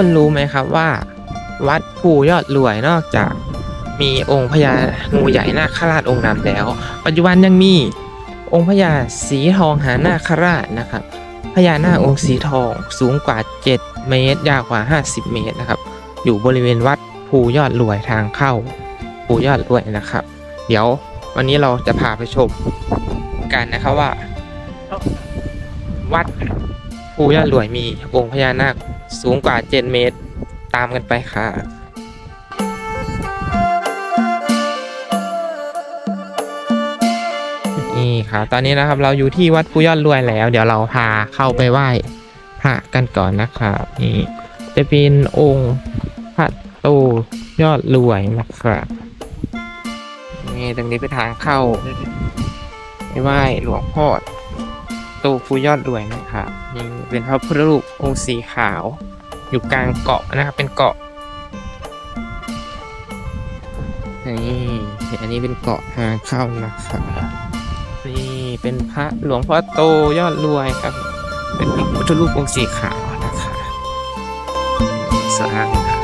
คนรู้ไหมครับว่า วัดภูยอดรวยนอกจากมีองค์พญางูใหญ่นาคราชองค์ดำแล้ว ปัจจุบันยังมีองค์พญาสีทองหานาคราชนะครับพญานาคองค์สีทองสูงกว่า 7 เมตร ยาวกว่า 50 เมตรนะครับ อยู่บริเวณวัดภูยอดรวยทางเข้าภูยอดรวยนะครับ เดี๋ยววันนี้เราจะพาไปชมกันนะครับว่า วัดภูยอดรวยมีองค์พญานาค สูงกว่า 7 เมตร ตามกันไปค่ะ นี่ครับตอนนี้นะครับเราอยู่ที่วัดภูยอดรวยแล้ว เดี๋ยวเราพาเข้าไปไหว้พระกันก่อนนะครับนี่จะเป็นองค์พระโตยอดรวยนะครับนี่ตรงนี้เป็นทางเข้าไปไหว้หลวงพ่อ ตภูยอดรวยนะครับ นี่เป็นพระพุทธรูปองค์สีขาว อยู่กลางเกาะนะครับ เป็นเกาะ นี่อันนี้เป็นเกาะทางเข้านะครับนี่เป็นพระหลวงพ่อโตยอดรวยครับ เป็นพระพุทธรูปองค์สีขาวนะคะสร้าง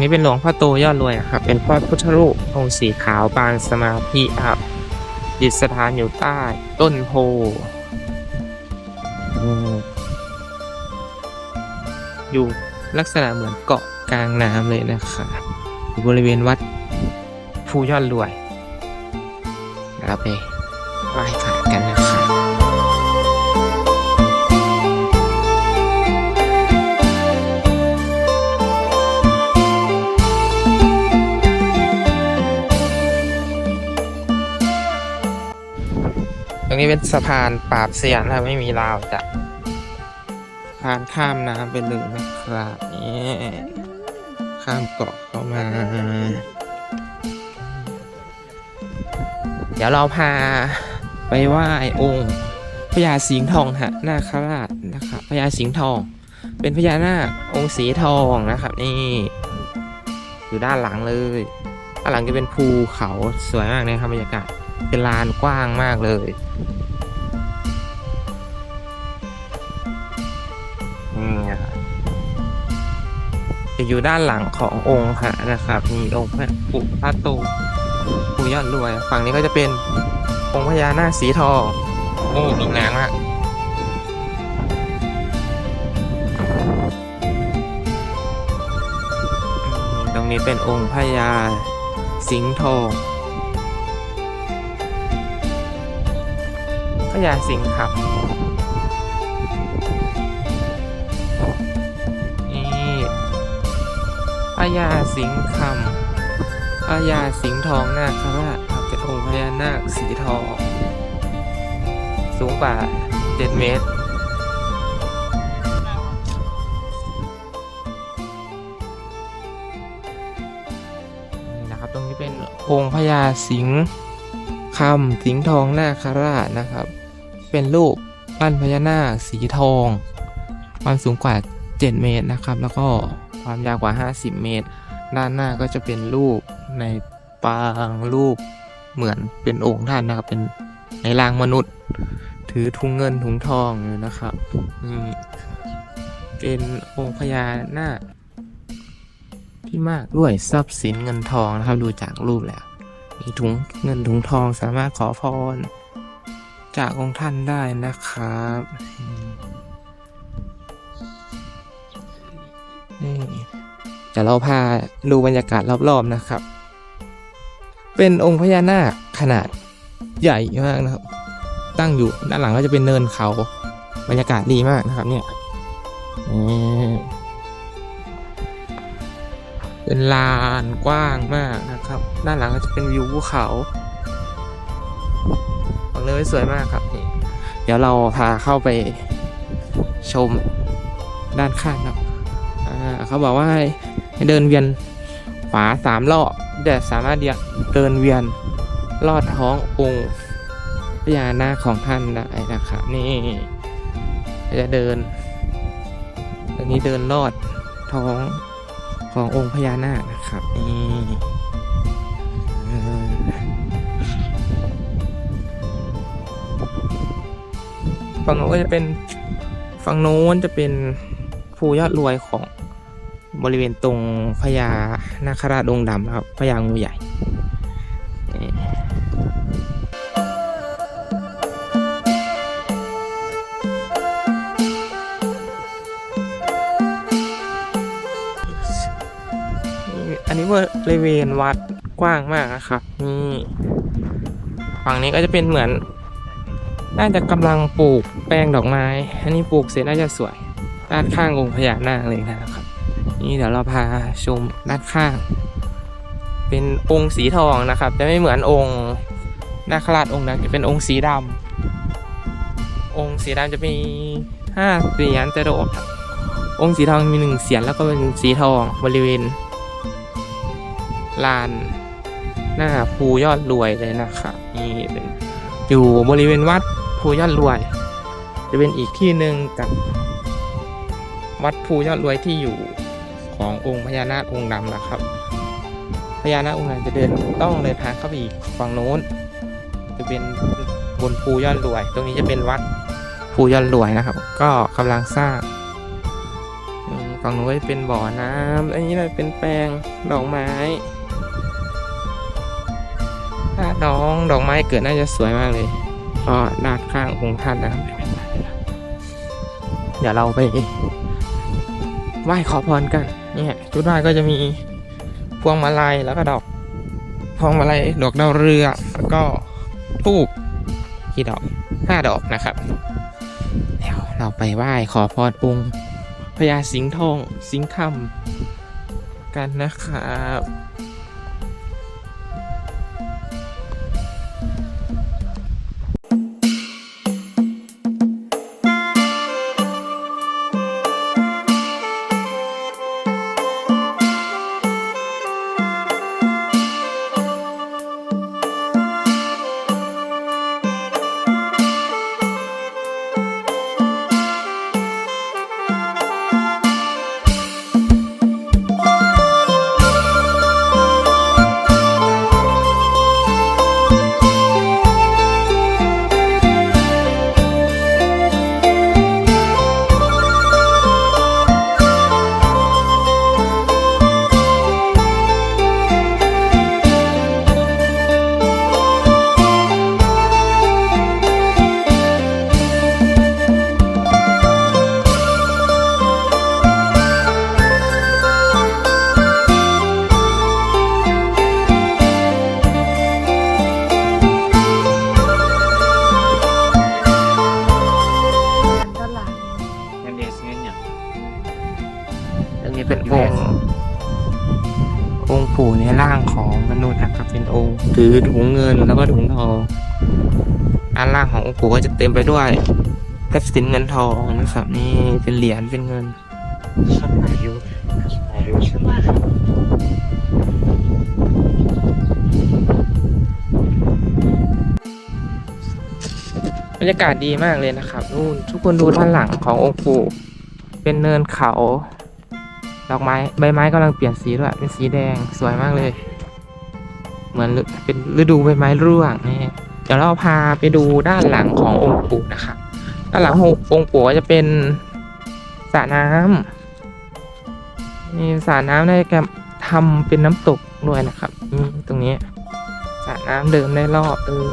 นี่ตรงนี้เป็นหลวงพ่อโตยอดรวยครับ เป็นพระพุทธรูปองค์สีขาวปางสมาธิครับดิสถานอยู่ใต้ ต้นโพอืมอยู่ลักษณะเหมือนเกาะกลางน้ำเลยนะคะอยู่บริเวณวัดภูยอดรวยเราไปไหว้พระกันนะ นี้เป็นสะพานปราบเสียนนะไม่มีราวจ้ะทานข้ามน้ำไปเลยนะครับนี่ข้ามเกาะเข้ามา เดี๋ยวเราพาไปไหว้องค์พญาสิงห์ทองฮะนาคราชนะครับพญาสิงห์ทอง เป็นพญานาคองค์สีทองนะครับ นี่ อยู่ด้านหลังเลยด้านหลังจะเป็นภูเขาสวยมากเลยครับบรรยากาศ เป็นลานกว้างมากเลย นี่นะครับจะอยู่ด้านหลังขององค์พระนะครับ มีองค์พระปุพระโตปู่ยอดรวย ฝั่งนี้ก็จะเป็นองค์พญานาคสีทอง โอ้มีนางมากตรงนี้เป็นองค์พญาสิงห์ทอง ญาสิงห์ครับนี่พญาสิงห์คำพญาสิงห์ทองนาคราชครับเป็นองพญานาคสีทอง สูงกว่า7เมตรนี่นะครับตรงนี้เป็นองค์พญาสิงห์คำสิงห์ทองนาคราชนะครับ เป็นรูปปั้นพญานาคสีทอง ความสูงกว่า 7 เมตรนะครับ แล้วก็ความยาวกว่า 50 เมตร ด้านหน้าก็จะเป็นรูปในปางรูปเหมือนเป็นองค์ท่านนะครับ เป็นในรางมนุษย์ ถือถุงเงินถุงทองอยู่นะครับนี่เป็นองค์พญานาคที่มากด้วยทรัพย์สินเงินทองนะครับ ดูจากรูปแล้วมีถุงเงินถุงทองสามารถขอพร จากองค์ท่านได้นะครับนี่เดี๋ยวเราพาดูบรรยากาศรอบๆนะครับ เป็นองค์พญานาคขนาดใหญ่มากนะครับ ตั้งอยู่ด้านหลังก็จะเป็นเนินเขา บรรยากาศดีมากนะครับ เนี่ยเป็นลานกว้างมากนะครับ ด้านหลังก็จะเป็นวิวภูเขา เลยสวยมากครับนี่เดี๋ยวเราพาเข้าไปชมด้านข้างครับเขาบอกว่าให้เดินเวียนขวาสามรอบจะสามารถเดียเดินเวียนลอดท้ององค์พญานาคของท่านได้นะครับนี่จะเดินอันนี้เดินลอดท้องขององค์พญานาคนะครับนี่ ฝั่งโน้นก็จะเป็นฝั่งโน้นจะเป็นภูยอดรวยของบริเวณตรงพญานาคราชองค์ดำนะครับพญางูใหญ่นอันนี้บริเวณวัดกว้างมากนะครับนี่ฝั่งนี้ก็จะเป็นเหมือน น่าจะกำลังปลูกแปลงดอกไม้ อันนี้ปลูกเสร็จน่าจะสวย ด้านข้างองค์พญานาคเลยนะครับ นี่เดี๋ยวเราพาชมด้านข้าง เป็นองค์สีทองนะครับ จะไม่เหมือนองค์นาคราชองค์นั้นจะเป็นองค์สีดำองค์สีดำจะมีห้าเสียนจะโดดครับองค์สีทองมีหนึ่งเสียนแล้วก็เป็นสีทองบริเวณลานหน้าภูยอดรวยเลยนะครับนี่เป็นอยู่บริเวณวัด ภูยอดรวย จะเป็นอีกที่หนึ่งกับ วัดภูยอดรวยที่อยู่ขององค์พญานาคองค์ดำนะครับพญานาคองค์ดำจะเดินต้องเดินทางเข้าไปอีกฝั่งโน้น จะเป็นบนภูยอดรวย ตรงนี้จะเป็นวัดภูยอดรวยนะครับ ก็กำลังสร้างฝั่งโน้นเป็นบ่อน้ำอันนี้เราเป็นแปลงดอกไม้ถ้าน้องดอกไม้เกิดน่าจะสวยมากเลย ก็ด้านข้างองค์ท่านนะครับ เดี๋ยวเราไปไหว้ขอพรกัน เนี่ยจุดไหว้ก็จะมีพวงมาลัยแล้วก็ดอก พวงมาลัยดอกดาวเรือแล้วก็ทูบกี่ดอกห้าดอกนะครับ เดี๋ยวเราไปไหว้ขอพรองค์พญาสิงห์ทองสิงห์คำกันนะครับ ปู่ในร่างของมนุษย์นะครับ เป็นองค์ถือถุงเงินแล้วก็ถุงทองด้านล่างขององค์ปู่ก็จะเต็มไปด้วยทรัพย์สินเงินทองนะครับนี่เป็นเหรียญเป็นเงิน Sắp này vô Này vô sắp บรรยากาศดีมากเลยนะครับนู่นทุกคนดูด้านหลังขององค์ปู่เป็นเนินเขา ดอกไม้ใบไม้กำลังเปลี่ยนสีด้วยเป็นสีแดงสวยมากเลย เหมือนเป็นฤดูใบไม้ร่วงนี่เดี๋ยวเราพาไปดูด้านหลังขององค์ปู่นะครับด้านหลังขององค์ปู่ก็จะเป็นสระน้ำมีสระน้ำได้แกทำเป็นน้ำตกด้วยนะครับนี่ตรงนี้สระน้ำเดินได้รอบเออ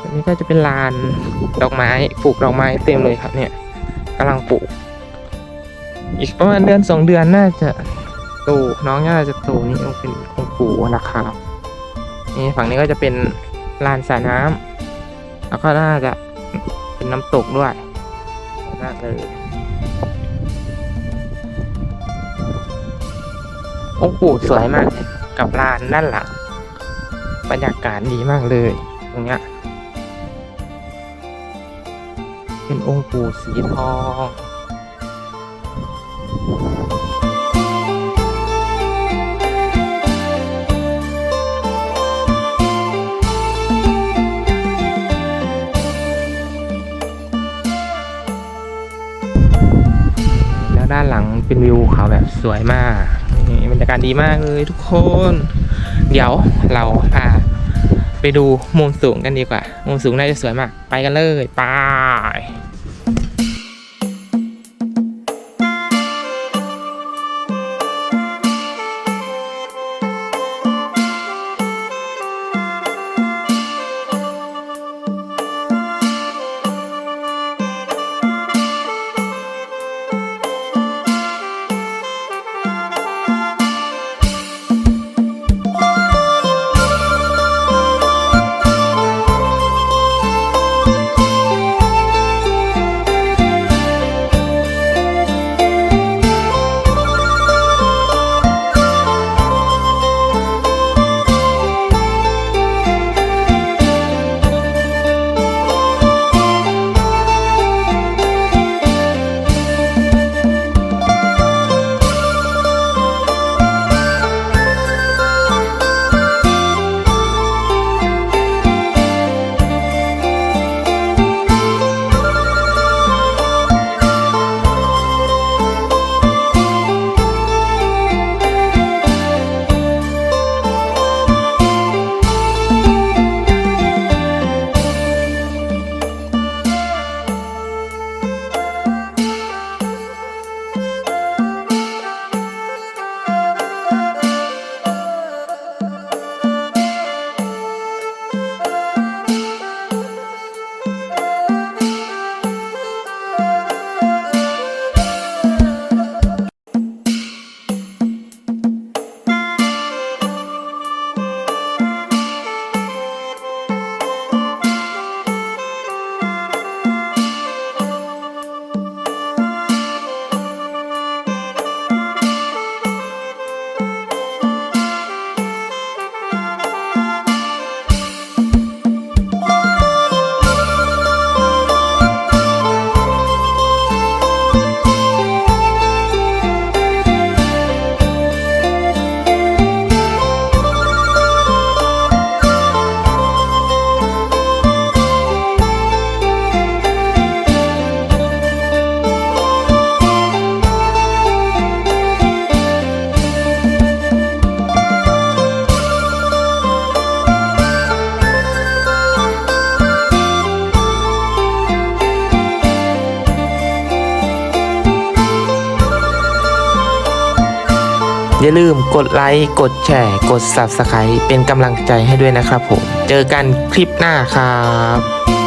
อันนี้ก็จะเป็นลานดอกไม้ปลูกดอกไม้เต็มเลยครับเนี่ยกำลังปลูก อีกประมาณเดือนสองเดือนน่าจะโตน้องน่าจะโตนี่ต้องเป็นองค์ปู่นะครับนี่ฝั่งนี้ก็จะเป็นลานสระน้ำแล้วก็น่าจะเป็นน้ำตกด้วยน่าเลยองค์ปู่สวยมากกับลานด้านหลังบรรยากาศดีมากเลย ตรงเนี้ยเป็นองค์ปู่สีทอง แล้วด้านหลังเป็นวิวเขาแบบสวยมากนี่บรรยากาศดีมากเลยทุกคน เดี๋ยวเราพาไปดูมุมสูงกันดีกว่า มุมสูงน่าจะสวยมาก ไปกันเลย ไป อย่าลืมกดไลค์ กดแชร์ กด Subscribe เป็นกำลังใจให้ด้วยนะครับผม เจอกันคลิปหน้าครับ